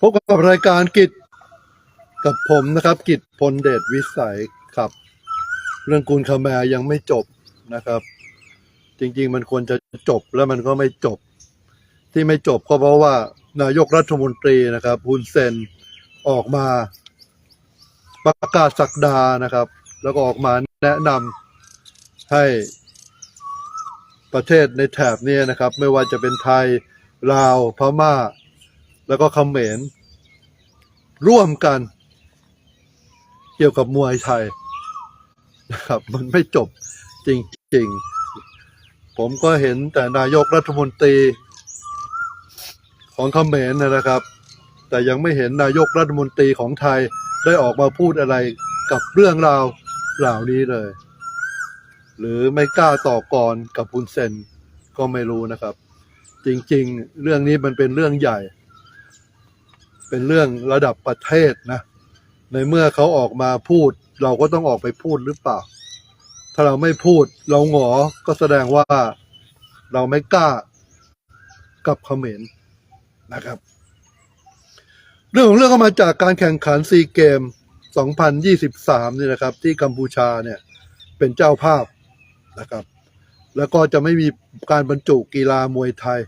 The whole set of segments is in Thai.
พบกับรายการกิจกับผมนะครับ กิจพลเดชวิสัยครับ เรื่องกูลคาแมยังไม่จบนะครับ จริง ๆ มันควรจะจบแล้วมันก็ไม่จบ ที่ไม่จบก็เพราะว่า นายกรัฐมนตรีนะครับฮุนเซนออกมาประกาศสักดานะครับ แล้วก็ออกมาแนะนำให้ประเทศในแถบนี้นะครับ ไม่ว่าจะเป็นไทยลาวพม่า แล้วก็เขมรร่วมกัน เกี่ยวกับมวยไทยนะครับ มันไม่จบจริง ๆ ผมก็เห็นแต่นายกรัฐมนตรีของเขมรนะครับ แต่ยังไม่เห็นนายกรัฐมนตรีของไทยได้ออกมาพูดอะไรกับเรื่องราวเหล่านี้เลย หรือไม่กล้าต่อกรกับคุณเซนก็ไม่รู้นะครับ จริง ๆ เรื่องนี้มันเป็นเรื่องใหญ่ เป็นเรื่องระดับประเทศนะ ในเมื่อเขาออกมาพูด เราก็ต้องออกไปพูดหรือเปล่า ถ้าเราไม่พูดเราหงอก็แสดงว่าเราไม่กล้ากับเขมรนะครับ เรื่องของเรื่องก็มาจากการแข่งขันซีเกม 2023 นี่นะครับ ที่กัมพูชาเนี่ยเป็นเจ้าภาพนะครับ แล้วก็จะไม่มีการบรรจุกีฬามวยไทย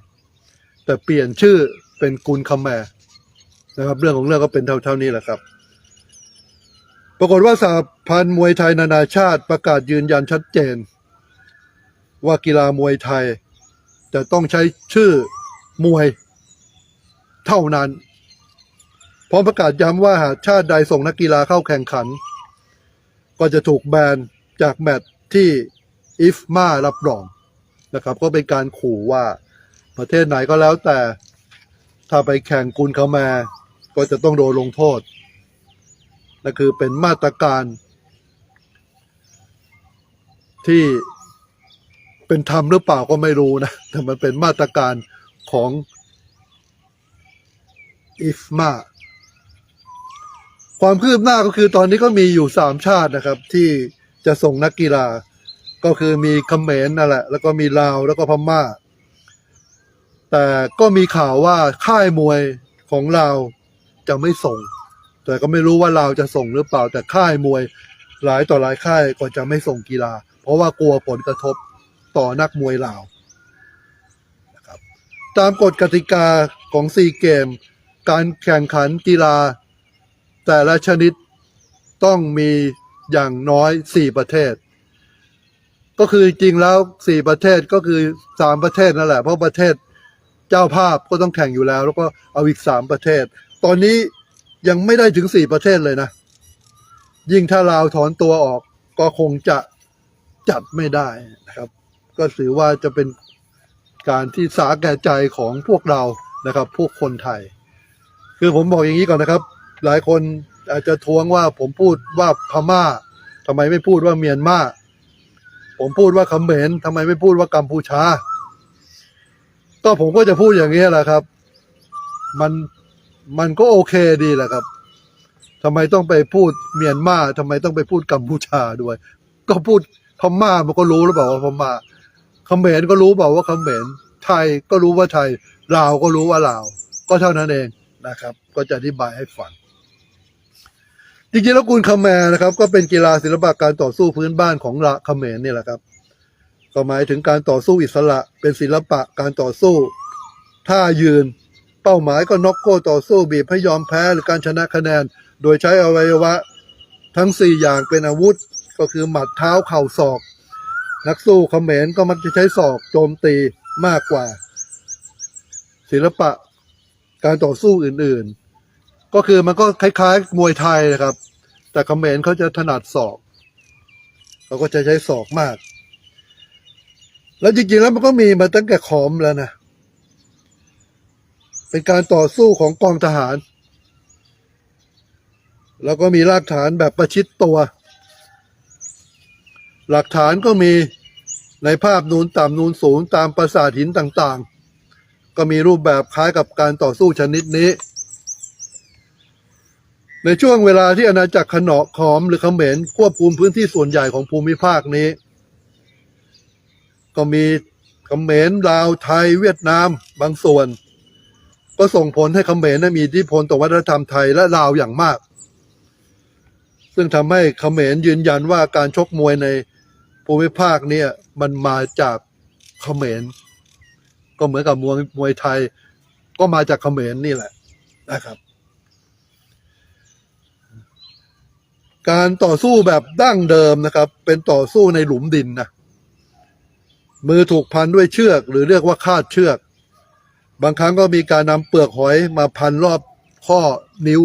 แต่เปลี่ยนชื่อเป็นกุลคแมร์ นะครับ เรื่องของเรื่องก็เป็นเท่าเท่านี้แหละครับ ปรากฏว่าสหพันธ์มวยไทยนานาชาติประกาศยืนยันชัดเจน ว่ากีฬามวยไทยจะต้องใช้ชื่อมวยเท่านั้น พร้อมประกาศย้ำว่าหากชาติใดส่งนักกีฬาเข้าแข่งขัน ก็จะถูกแบนจากแมตช์ที่อิฟมารับรองนะครับ ก็เป็นการขู่ว่าประเทศไหนก็แล้วแต่ ถ้าไปแข่งกุลคาแม ก็จะต้องโดนลงโทษนั่นคือเป็นมาตรการที่เป็นธรรมหรือเปล่าก็ไม่รู้นะ แต่มันเป็นมาตรการของอิฟมาความคืบหน้าก็คือตอนนี้ก็มีอยู่สามชาตินะครับ ที่จะส่งนักกีฬา ก็คือมีเขมรนั่นแหละ แล้วก็มีลาวแล้วก็พม่า แต่ก็มีข่าวว่าค่ายมวยของลาว จะไม่ส่ง แต่ก็ไม่รู้ว่าลาวจะส่งหรือเปล่าแต่ค่ายมวยหลายต่อหลายค่ายก็จะไม่ส่งกีฬา เพราะว่ากลัวผลกระทบต่อนักมวยลาวนะครับตามกฎกติกาของซีเกม การแข่งขันกีฬา แต่ละชนิดต้องมีอย่างน้อยสี่ประเทศ ก็คือจริงแล้วสี่ประเทศก็คือสามประเทศนั่นแหละ เพราะประเทศเจ้าภาพก็ต้องแข่งอยู่แล้ว แล้วก็เอาอีกสามประเทศ ตอนนี้ยังไม่ได้ถึงสี่ประเทศเลยนะ ยิ่งถ้าลาวถอนตัวออกก็คงจะจัดไม่ได้นะครับ ก็ถือว่าจะเป็นการที่สาแก่ใจของพวกเรานะครับ พวกคนไทย คือผมบอกอย่างนี้ก่อนนะครับ หลายคนอาจจะท้วงว่าผมพูดว่าพม่าทำไมไม่พูดว่าเมียนมาผมพูดว่าเขมรทำไมไม่พูดว่ากัมพูชา ก็ผมก็จะพูดอย่างนี้แหละครับ มัน มันก็โอเคดีแหละครับทำไมต้องไปพูดเมียนมาทำไมต้องไปพูดกัมพูชาด้วย ก็พูดพม่ามันก็รู้หรือเปล่าว่าพม่าเขมรก็รู้เปล่าว่าเขมรไทยก็รู้ว่าไทยลาวก็รู้ว่าลาว ก็เท่านั้นเองนะครับ ก็จะอธิบายให้ฟังจริงๆแล้วกุลคาแมร์นะครับ ก็เป็นกีฬาศิลปะการต่อสู้พื้นบ้านของละเขมรนี่แหละครับก็หมายถึงการต่อสู้อิสระ เป็นศิลปะการต่อสู้ท่ายืน เป้าหมายก็น็อกโก้ต่อสู้บีบให้ยอมแพ้หรือการชนะคะแนน โดยใช้อวัยวะ ทั้งสี่อย่างเป็นอาวุธก็คือหมัดเท้าเข่าศอก นักสู้เขมรก็มักจะใช้ศอกโจมตีมากกว่า ศิลปะการต่อสู้อื่นๆ ก็คือมันก็คล้ายๆ มวยไทยนะครับ แต่เขมรเขาจะถนัดศอกเขาก็จะใช้ศอกมาก แล้วจริงๆแล้วมันก็มีมาตั้งแต่ขอมแล้วนะ เป็นการต่อสู้ของกองทหาร แล้วก็มีรากฐานแบบประชิดตัว หลักฐานก็มีในภาพนูนต่ำนูนสูงตามปราสาทหินต่างๆ ก็มีรูปแบบคล้ายกับการต่อสู้ชนิดนี้ ในช่วงเวลาที่อาณาจักรขนอขอมหรือเขมรควบคุมพื้นที่ส่วนใหญ่ของภูมิภาคนี้ ก็มีเขมรลาวไทยเวียดนามบางส่วน ก็ส่งผลให้เขมรมีอิทธิพลต่อวัฒนธรรมไทยและลาวอย่างมาก ซึ่งทำให้เขมรยืนยันว่าการชกมวยในภูมิภาคเนี่ยมันมาจากเขมร ก็เหมือนกับมวยมวยไทย ก็มาจากเขมรนี่แหละนะครับ การต่อสู้แบบดั้งเดิมนะครับ เป็นต่อสู้ในหลุมดินนะมือถูกพันด้วยเชือก หรือเรียกว่าคาดเชือก บางครั้งก็มีการนำเปลือกหอยมาพันรอบข้อนิ้ว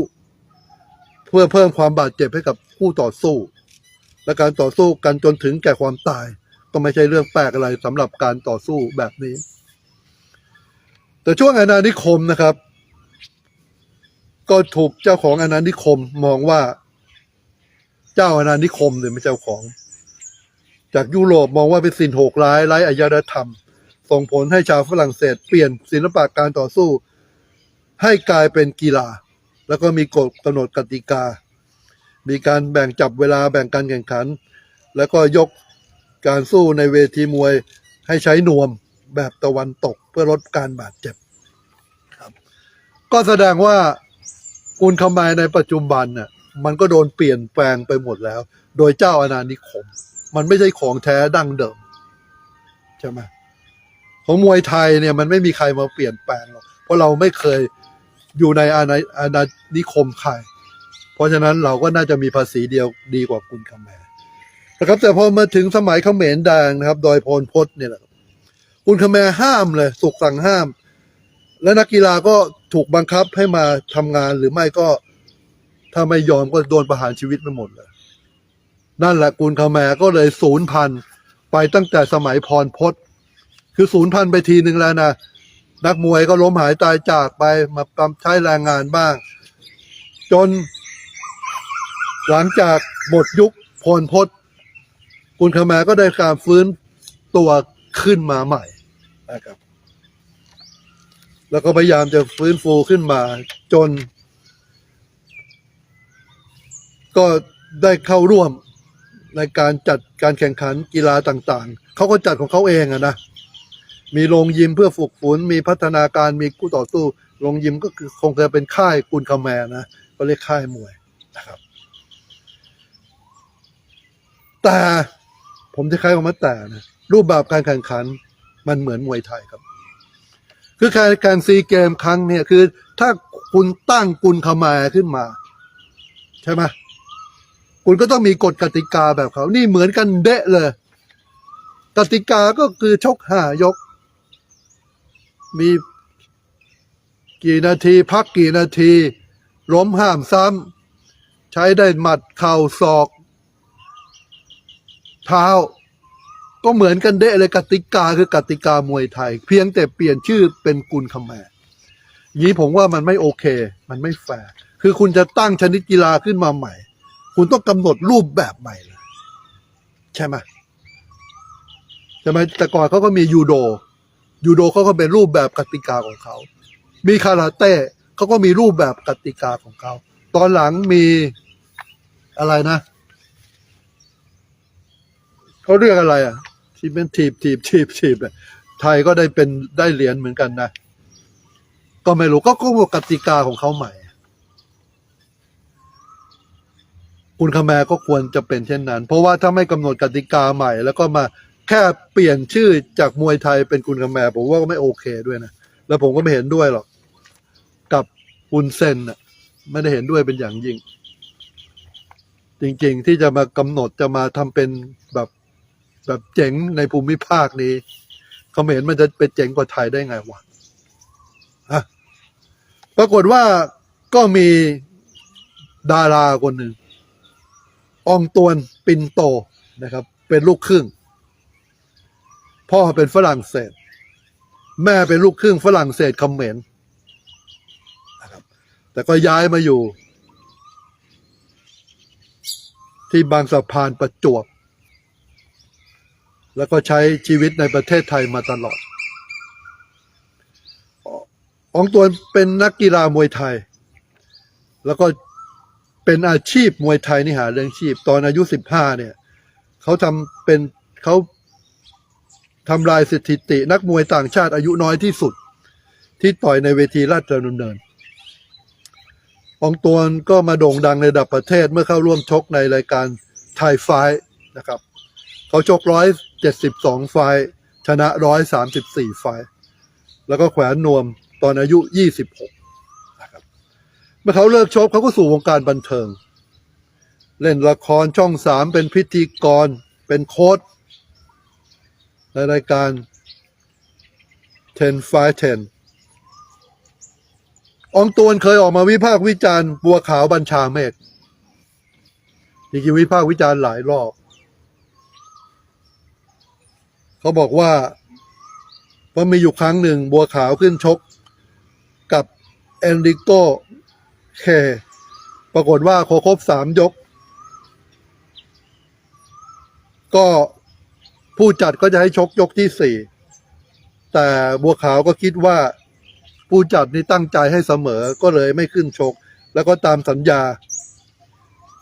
เพื่อเพิ่มความบาดเจ็บให้กับผู้ต่อสู้ และการต่อสู้กันจนถึงแก่ความตาย ก็ไม่ใช่เรื่องแปลกอะไรสำหรับการต่อสู้แบบนี้ แต่ช่วงอาณานิคมนะครับ ก็ถูกเจ้าของอาณานิคมมองว่า เจ้าอาณานิคมเลยไม่เจ้าของ จากยุโรปมองว่าเป็นสิ่งโหกร้ายไร้อารยธรรม ส่งผลให้ชาวฝรั่งเศสเปลี่ยนศิลปะการต่อสู้ ให้กลายเป็นกีฬา แล้วก็มีกฎกำหนดกติกา มีการแบ่งจับเวลาแบ่งการแข่งขัน แล้วก็ยกการสู้ในเวทีมวยให้ใช้นวมแบบตะวันตกเพื่อลดการบาดเจ็บครับ ก็แสดงว่ากุลคำมายในปัจจุบันน่ะมันก็โดนเปลี่ยนแปลงไปหมดแล้ว โดยเจ้าอาณานิคม มันไม่ใช่ของแท้ดั้งเดิม ใช่ไหม ของมวยไทยเนี่ยมันไม่มีใครมาเปลี่ยนแปลงหรอกเพราะเราไม่เคยอยู่ในอาณาอาณานิคมใครเพราะฉะนั้นเราก็น่าจะมีภาษีเดียวดีกว่ากุลคำแมนะครับแต่พอมาถึงสมัยเขมรแดงนะครับ โดยพลพศเนี่ยแหละครับกุลคำแมห้ามเลยสุกสั่งห้าม และนักกีฬาก็ถูกบังคับให้มาทำงานหรือไม่ก็ถ้าไม่ยอมก็โดนประหารชีวิตไปหมดเลย นั่นแหละกุลคำแมก็เลยศูนย์พันไปตั้งแต่สมัยพรพศ คือศูนย์พันไปทีหนึ่งแล้วนะนักมวยก็ล้มหายตายจากไปมาทำใช้แรงงานบ้าง จน หลังจากหมดยุคพลพศกุลคำแมก็ได้การฟื้นตัวขึ้นมาใหม่นะครับ แล้วก็พยายามจะฟื้นฟูขึ้นมาจน ก็ได้เข้าร่วมในการจัดการแข่งขันกีฬาต่าง ๆ เขาก็จัดของเขาเองอะนะ มีโรงยิมเพื่อฝึกฝนมีพัฒนาการมีคู่ต่อสู้โรงยิมก็คือคงจะเป็นค่ายกุลคาแมนะก็เรียกค่ายมวยนะครับ แต่ผมจะคล้ายคำว่าแต่นะรูปแบบการแข่งขันมันเหมือนมวยไทยครับ คือการการซีเกมครั้งเนี่ยคือ ถ้าคุณตั้งกุลคาแมขึ้นมา ใช่ไหมคุณก็ต้องมีกฎกติกาแบบเขา นี่เหมือนกันเดะเลย กติกาก็คือชกห้ายก มีกี่นาทีพักกี่นาที ล้มห้ามซ้ำใช้ได้หมัดเข่าศอก เท้า ก็เหมือนกันเดะเลยกติกาคือกติกามวยไทย เพียงแต่เปลี่ยนชื่อเป็นกุลคำแมยี้ผมว่ามันไม่โอเค มันไม่แฟร์คือคุณจะตั้งชนิดกีฬาขึ้นมาใหม่ คุณต้องกำหนดรูปแบบใหม่เลย ใช่ไหมใช่ไหมแต่ก่อนเขาก็มียูโด ยูโดเขาก็เป็นรูปแบบกติกาของเขา มีคาราเต้เขาก็มีรูปแบบกติกาของเขา ตอนหลังมีอะไรนะเขาเรียกอะไรอะ ที่เป็นทีบทีบทีบทีบไทยก็ได้เป็นได้เหรียญเหมือนกันนะ ก็ไม่รู้ก็ก็กติกาของเขาใหม่ คุณคาแมก็ควรจะเป็นเช่นนั้น เพราะว่าถ้าไม่กำหนดกติกาใหม่ แล้วก็มา แค่เปลี่ยนชื่อจากมวยไทยเป็นคุณคาแมผมว่าก็ไม่โอเคด้วยนะ แล้วผมก็ไม่เห็นด้วยหรอก กับอุนเซนน่ะ ไม่ได้เห็นด้วยเป็นอย่างยิ่ง จริงๆ ที่จะมากำหนดจะมาทำเป็นแบบแบบเจ๋งในภูมิภาคนี้เขาเห็นมันจะเป็นเจ๋งกว่าไทยได้ไงวะฮะปรากฏว่าก็มีดาราคนหนึ่ง อองตวนปินโตนะครับ เป็นลูกครึ่ง พ่อเป็นฝรั่งเศส แม่เป็นลูกครึ่งฝรั่งเศสคอมเมนนะครับ แต่ก็ย้ายมาอยู่ ที่บางสะพานประจวบ แล้วก็ใช้ชีวิตในประเทศไทยมาตลอดองตวนเป็นนักกีฬามวยไทย แล้วก็เป็นอาชีพมวยไทยนี่หาเรื่องชีพ ตอนอายุสิบห้าเนี่ยเขาทำเป็นเขา ทำลายสถิตินักมวยต่างชาติอายุน้อยที่สุด ที่ต่อยในเวทีราชดำเนินอองตวนก็มาโด่งดังในระดับประเทศเมื่อเข้าร่วมชกในรายการไทยไฟท์นะครับ เขาชกร้อยเจ็ดสิบสองไฟท์ชนะร้อยสามสิบสี่ไฟท์แล้วก็แขวนนวมตอนอายุยี่สิบหกนะครับเมื่อเขาเลิกชกเขาก็สู่วงการบันเทิง เล่นละครช่องสามเป็นพิธีกร เป็นโค้ช ในรายการ 10 5 10อองตวนเคยออกมาวิพากษ์วิจารณ์บัวขาวบัญชาเมฆจริงๆวิพากษ์วิจารณ์หลายรอบ เขาบอกว่าว่ามีอยู่ครั้งหนึ่งบัวขาวขึ้นชกกับเอนริโกเค ปรากฏว่าโคครบสามยก ก็ ผู้จัดก็จะให้ชกยกที่สี่แต่บัวขาวก็คิดว่า ผู้จัดนี่ตั้งใจให้เสมอก็เลยไม่ขึ้นชก แล้วก็ตามสัญญา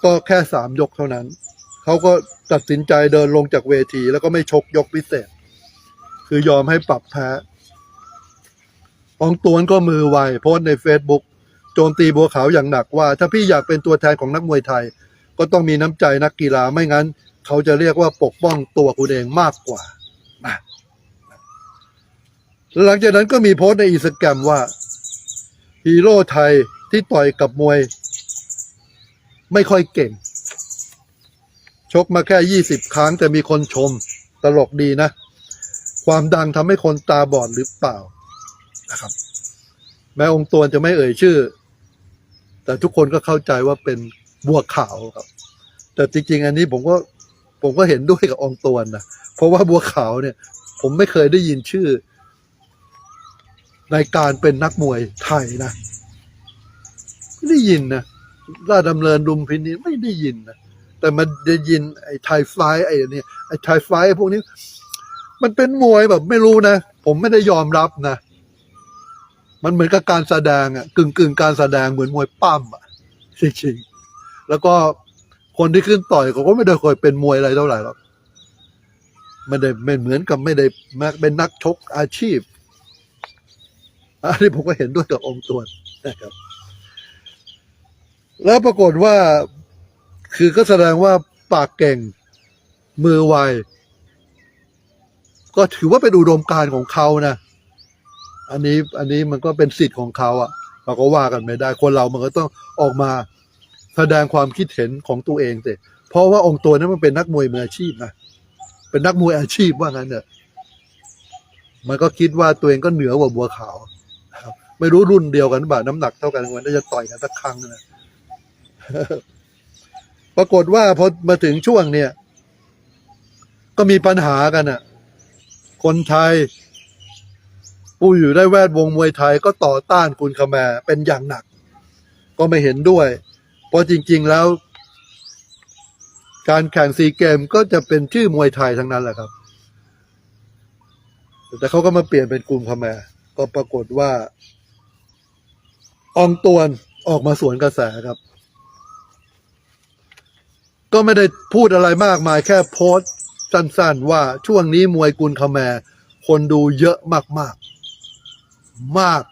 ก็แค่สามยกเท่านั้น เขาก็ตัดสินใจเดินลงจากเวที แล้วก็ไม่ชกยกพิเศษ คือยอมให้ปรับแพ้องตวนก็มือไวโพสใน Facebook โจมตีบัวขาวอย่างหนักว่า ถ้าพี่อยากเป็นตัวแทนของนักมวยไทย ก็ต้องมีน้ำใจนักกีฬาไม่งั้น เขาจะเรียกว่าปกป้องตัวคุณเองมากกว่านะหลังจากนั้นก็มีโพสต์ในอินสตาแกรมว่า ฮีโร่ไทยที่ต่อยกับมวย ไม่ค่อยเก่ง ชกมาแค่ยี่สิบครั้งแต่มีคนชมตลกดีนะ ความดังทำให้คนตาบอดหรือเปล่านะครับ แม้องค์ตัวจะไม่เอ่ยชื่อ แต่ทุกคนก็เข้าใจว่าเป็นบัวขาวครับ แต่จริงๆ อันนี้ผมก็ ผมก็เห็นด้วยกับองตวนนะเพราะว่าบัวขาวเนี่ย ผมไม่เคยได้ยินชื่อ ในการเป็นนักมวยไทยนะไม่ได้ยินนะราชดำเนินรุมพินีไม่ได้ยินนะแต่มันได้ยินไอ้ไทยไฟท์ไอ้เนี่ยไอ้ไทยไฟท์ไอ้พวกนี้ มันเป็นมวยแบบไม่รู้นะ ผมไม่ได้ยอมรับนะ มันเหมือนกับการแสดงอะกึ่งกึ่งการแสดงเหมือนมวยปั้มอะจริงๆแล้วก็ คนที่ขึ้นต่อยเขาก็ไม่ได้เคยเป็นมวยอะไรเท่าไหร่หรอกไม่ได้ไม่เหมือนกับไม่ได้มาเป็นนักชกอาชีพอันนี้ผมก็เห็นด้วยกับองค์ตวนนะครับ แล้วปรากฏว่าคือก็แสดงว่าปากเก่งมือไวก็ถือว่าเป็นอุดมการของเขานะอันนี้อันนี้มันก็เป็นสิทธิ์ของเขาอะเราก็ว่ากันไม่ได้ คนเรามันก็ต้องออกมา ดงความคิดเห็นของตัวเองสิเพราะว่าองค์ตัวนั้นมันเป็นนักมวยมืออาชีพนะเป็นนักมวยอาชีพว่างั้นเนอะมันก็คิดว่าตัวเองก็เหนือกว่าบัวขาวครับไม่รู้รุ่นเดียวกันหรือเปล่าน้ำหนักเท่ากันวันน่าจะต่อยกันสักครั้งนะปรากฏว่าพอมาถึงช่วงเนี่ย ก็มีปัญหากันอะ คนไทยผู้อยู่ได้แวดวงมวยไทยก็ต่อต้านคุณขแมรเป็นอย่างหนัก ก็ไม่เห็นด้วย เพราะจริง ๆแล้ว การแข่งซีเกมก็จะเป็นชื่อมวยไทยทั้งนั้นแหละครับ แต่เขาก็มาเปลี่ยนเป็นกลุ่มขแมรก็ปรากฏว่าอองตวนออกมาสวนกระแสครับ ก็ไม่ได้พูดอะไรมากมายแค่โพสต์สั้นๆ ว่าช่วงนี้มวยกุลคแมคนดูเยอะมากๆมากมาก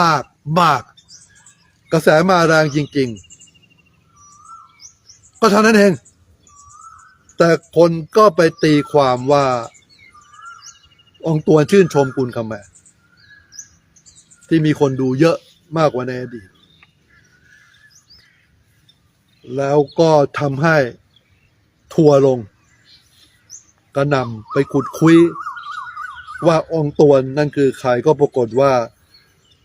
มากมาก กระแสมาแรงจริง ๆ ก็เท่านั้นเอง แต่คนก็ไปตีความว่า องตัวชื่นชมกุลคแมที่มีคนดูเยอะมากกว่าในอดีต แล้วก็ทำให้ทัวร์ลงกระนำไปขุดคุยว่าองค์ตวนนั่นคือใครก็ปรากฏว่า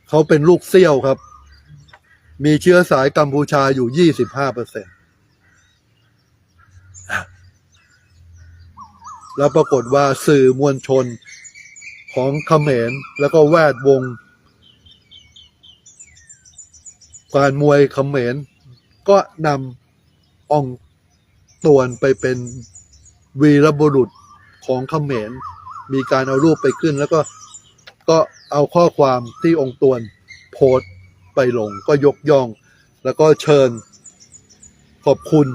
เขาเป็นลูกเซี่ยวครับ มีเชื้อสายกัมพูชาอยู่ยี่สิบห้าเปอร์เซ็นต แล้วปรากฏว่าสื่อมวลชนของเขมรแล้วก็แวดวง การมวยเขมรก็นำองตวนไปเป็นวีรบุรุษของเขมร มีการเอารูปไปขึ้น แล้วก็ก็เอาข้อความที่องค์ตวนโพสต์ไปลงก็ยกย่อง แล้วก็เชิญขอบคุณ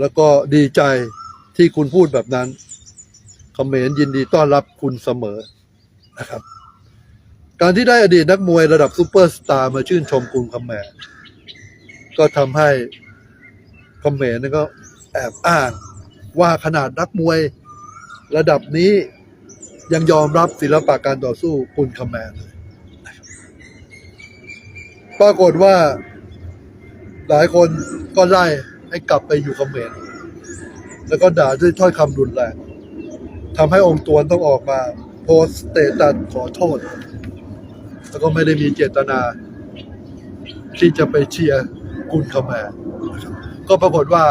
แล้วก็ดีใจ ที่คุณพูดแบบนั้นเขมรยินดีต้อนรับคุณเสมอนะครับ การที่ได้อดีตนักมวยระดับซูเปอร์สตาร์มาชื่นชมกรุงคำแมรก็ทำให้คำแมรนั่นก็แอบอ้างว่าขนาดนักมวยระดับนี้ยังยอมรับศิลปะการต่อสู้กุนคำแมรเลยนะครับปรากฏว่าหลายคนก็ไล่ให้กลับไปอยู่คำแมร แล้วก็ด่าด้วยถ้อยคำรุนแรงทำให้องค์ตวนต้องออกมา โพสต์เตตัสขอโทษ แล้วก็ไม่ได้มีเจตนา ที่จะไปเชียร์กุนคแมร์นะครับก็ปรากฏว่า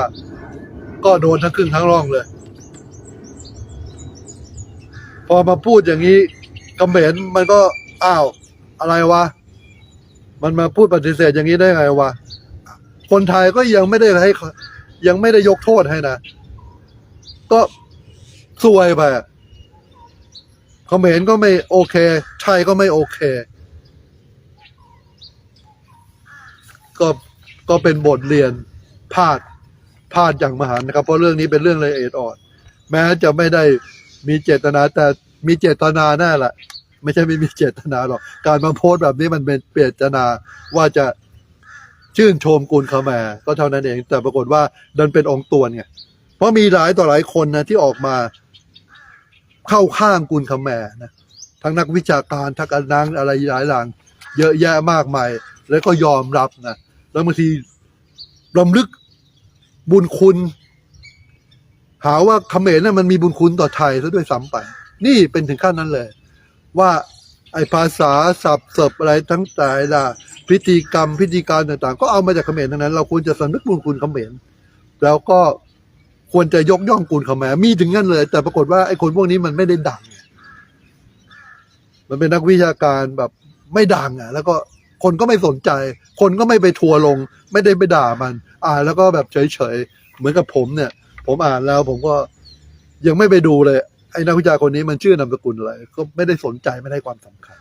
ก็โดนทั้งครึ่งทั้งร่องเลย พอมาพูดอย่างนี้เขมรมันก็อ้าว อะไรวะ มันมาพูดปฏิเสธอย่างนี้ได้ไงวะ คนไทยก็ยังไม่ได้ให้ยังไม่ได้ยกโทษให้นะ ก็ซวยไปอะเขมรก็ไม่โอเค ไทยก็ไม่โอเค ก็ก็เป็นบทเรียนพลาดพลาดอย่างมหันนะครับ เพราะเรื่องนี้เป็นเรื่องละเอียดอ่อน แม้จะไม่ได้มีเจตนาแต่มีเจตนาแน่แหละ ไม่ใช่ไม่มีเจตนาหรอก การมาโพสต์แบบนี้มันเป็นเจตนาว่าจะชื่นชมกุลคาแมร์ก็เท่านั้นเอง แต่ปรากฏว่าดันเป็นองค์ตวไง เพราะมีหลายต่อหลายคนนะที่ออกมาเข้าข้างกุลคาแมร์นะทั้งนักวิชาการทั้งอนนังอะไรหลายอย่างเยอะแยะมากมาย แล้วก็ยอมรับนะแล้วบางทีรำลึกบุญคุณ หาว่าเขมรน่ะมันมีบุญคุณต่อไทยซะด้วยซ้ำไป นี่เป็นถึงขั้นนั้นเลย ว่าไอภาษาศัพท์เสบอะไรทั้งหลายล่ะพิธีกรรมพิธีการต่างๆ ก็เอามาจากเขมรทั้งนั้น เราควรจะสำนึกบุญคุณเขมรแล้วก็ ควรจะยกย่องกุลเขมรมีถึงงั้นเลย แต่ปรากฏว่าไอ้คนพวกนี้มันไม่ได้ดัง มันเป็นนักวิชาการแบบไม่ดังอะ แล้วก็คนก็ไม่สนใจ คนก็ไม่ไปทัวร์ลง ไม่ได้ไปด่ามัน อ่านแล้วก็แบบเฉยๆ เหมือนกับผมเนี่ย ผมอ่านแล้วผมก็ยังไม่ไปดูเลย ไอ้นักวิชาคนนี้มันชื่อนามสกุลอะไร ก็ไม่ได้สนใจไม่ได้ความสำคัญ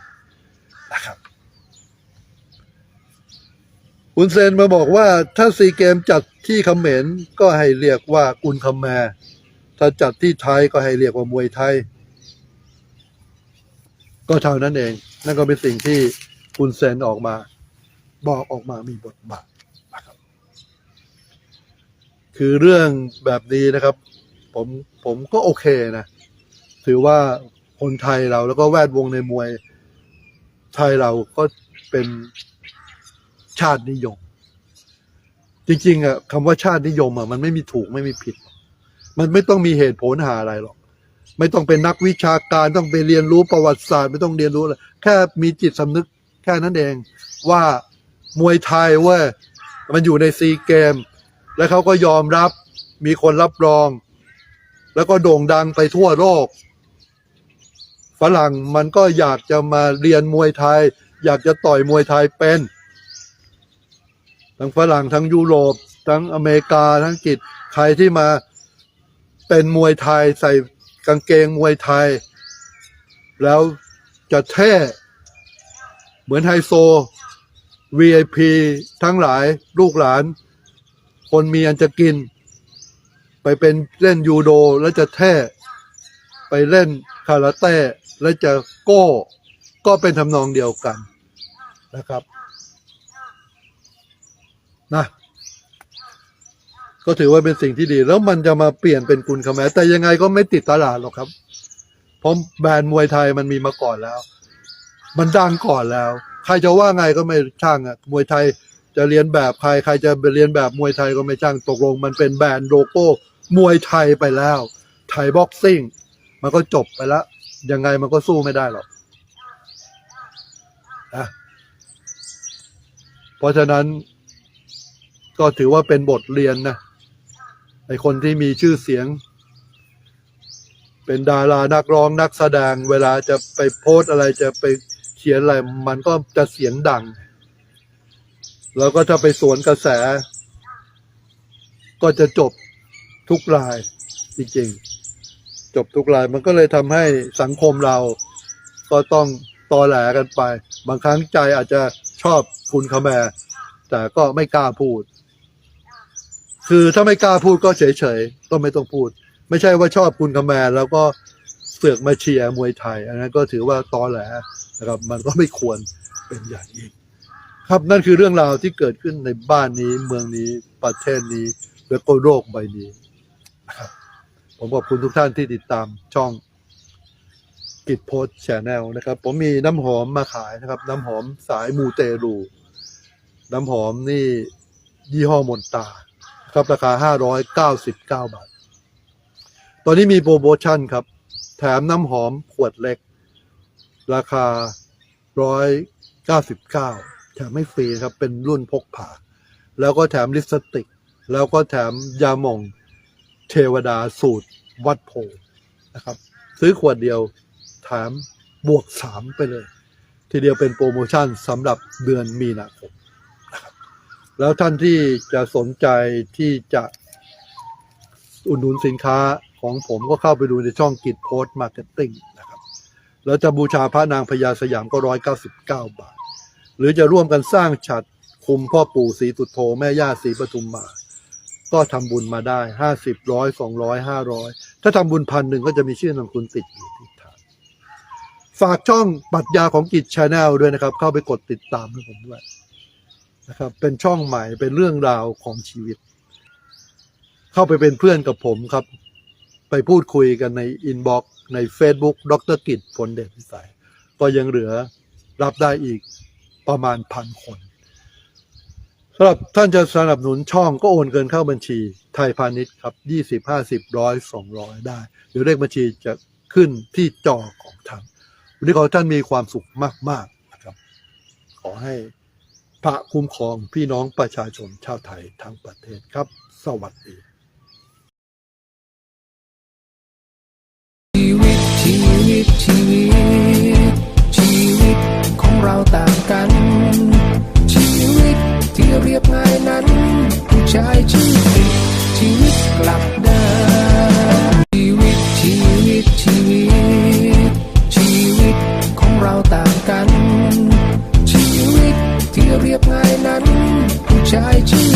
นะครับ คุณเซนมาบอกว่าถ้าซีเกมจัดที่เขมรก็ให้เรียกว่ากุลคำแมร์ถ้าจัดที่ไทยก็ให้เรียกว่ามวยไทย ก็เท่านั้นเอง นั่นก็เป็นสิ่งที่คุณเซนออกมา บอกออกมามีบทบาทนะครับคือเรื่องแบบนี้นะครับ ผมผมก็โอเคนะ ถือว่าคนไทยเราแล้วก็แวดวงในมวยไทยเราก็เป็น ชาตินิยม จริง ๆอะคำว่าชาตินิยมอะมันไม่มีถูกไม่มีผิด มันไม่ต้องมีเหตุผลหาอะไรหรอก ไม่ต้องเป็นนักวิชาการต้องไปเรียนรู้ประวัติศาสตร์ ไม่ต้องเรียนรู้อะไรแค่มีจิตสำนึกแค่นั้นเองว่ามวยไทยเว้ยมันอยู่ในซีเกม แล้วเขาก็ยอมรับมีคนรับรอง แล้วก็โด่งดังไปทั่วโลกฝรั่งมันก็อยากจะมาเรียนมวยไทย อยากจะต่อยมวยไทยเป็น ทั้งฝรั่งทั้งยุโรป ทั้งอเมริกาทั้งอังกฤษใครที่มาเป็นมวยไทยใส่กางเกงมวยไทย แล้วจะเท่เหมือนไฮโซ VIP ทั้งหลายลูกหลาน คนมีอันจะกิน ไปเป็นเล่นยูโดแล้วจะเท่ไปเล่นคาราเต้แล้วจะโก้ ก็เป็นทำนองเดียวกันนะครับ นะ ก็ถือว่าเป็นสิ่งที่ดี แล้วมันจะมาเปลี่ยนเป็นกุลคาแมแต่ยังไงก็ไม่ติดตลาดหรอกครับ เพราะแบรนด์มวยไทยมันมีมาก่อนแล้ว มันดังก่อนแล้ว ใครจะว่าไงก็ไม่ช่างอะ มวยไทยจะเรียนแบบใครใครจะไปเรียนแบบมวยไทยก็ไม่ช่างตกลง มันเป็นแบรนด์โลโก้มวยไทยไปแล้ว ไทยบ็อกซิ่ง มันก็จบไปแล้ว ยังไงมันก็สู้ไม่ได้หรอกนะเพราะฉะนั้น ก็ถือว่าเป็นบทเรียนนะไอคนที่มีชื่อเสียง เป็นดารานักร้องนักแสดง เวลาจะไปโพสอะไรจะไปเขียนอะไร มันก็จะเสียงดัง แล้วก็ถ้าไปสวนกระแส ก็จะจบทุกรายจริงๆ จบทุกรายมันก็เลยทำให้สังคมเรา ก็ต้องตอแหลกันไป บางครั้งใจอาจจะชอบคุณคาแมแต่ก็ไม่กล้าพูด คือถ้าไม่กล้าพูดก็เฉยๆก็ไม่ต้องพูด ไม่ใช่ว่าชอบคุณคาแมร์แล้วก็เสือกมาเชียร์มวยไทย อันนั้นก็ถือว่าตอแหลนะครับ มันก็ไม่ควรเป็นอย่างยิ่งครับนั่นคือเรื่องราวที่เกิดขึ้นในบ้านนี้เมืองนี้ประเทศนี้และก็โลกใบนี้นะครับผมขอบคุณทุกท่านที่ติดตามช่องกิจโพสแชนแนลนะครับ ผมมีน้ำหอมมาขายนะครับ น้ำหอมสายมูเตรูน้ำหอมนี่ยี่ห้อมนตา ครับราคา599บาท ตอนนี้มีโปรโมชั่นครับ แถมน้ำหอมขวดเล็ก ราคา199แถมไม่ฟรีครับ เป็นรุ่นพกพาแล้วก็แถมลิปสติก แล้วก็แถมยาหม่องเทวดาสูตรวัดโพนะครับ ซื้อขวดเดียวแถมบวก3ไปเลย ทีเดียวเป็นโปรโมชั่นสำหรับเดือนมีนาคม แล้วท่านที่จะสนใจที่จะอุดหนุนสินค้าของผมก็เข้าไปดูในช่องกิจโพสต์มาร์เก็ตติ้งนะครับ แล้วจะบูชาพระนางพญาสยามก็ร้อยเก้าสิบเก้าบาท หรือจะร่วมกันสร้างฉัดคุมพ่อปู่ศรีสุโธแม่ย่าศรีปทุมมา ก็ทำบุญมาได้ห้าสิบร้อยสองร้อยห้าร้อยถ้าทำบุญพันหนึ่งก็จะมีชื่อนามคุณติดอยู่ที่ฐานฝากช่องปรัชญาของกิจชาแนลด้วยนะครับ เข้าไปกดติดตามให้ผมด้วย นะครับ เป็นช่องใหม่เป็นเรื่องราวของชีวิต เข้าไปเป็นเพื่อนกับผมครับ ไปพูดคุยกันในอินบ็อกซ์ใน Facebook ดรกิจผลเดชพิสัย ก็ยังเหลือรับได้อีกประมาณพันคนสำหรับท่านจะสนับสนุนช่องก็โอนเงินเข้าบัญชีไทยพาณิชย์ครับยี่สิบห้าสิบร้อยสองร้อยได้หรือเลขบัญชีจะขึ้นที่จอของท่านวันนี้ขอท่านมีความสุขมาก ๆ นะครับ ขอให้ พระคุ้มครองพี่น้องประชาชนชาวไทยทั้งประเทศครับ สวัสดีชีวิตชีวิตชีวิต ชีวิตของเราต่างกัน ชีวิตที่เรียบง่ายนั้น ผู้ชายชื่อผิดชีวิตกลับได้ชี กันชี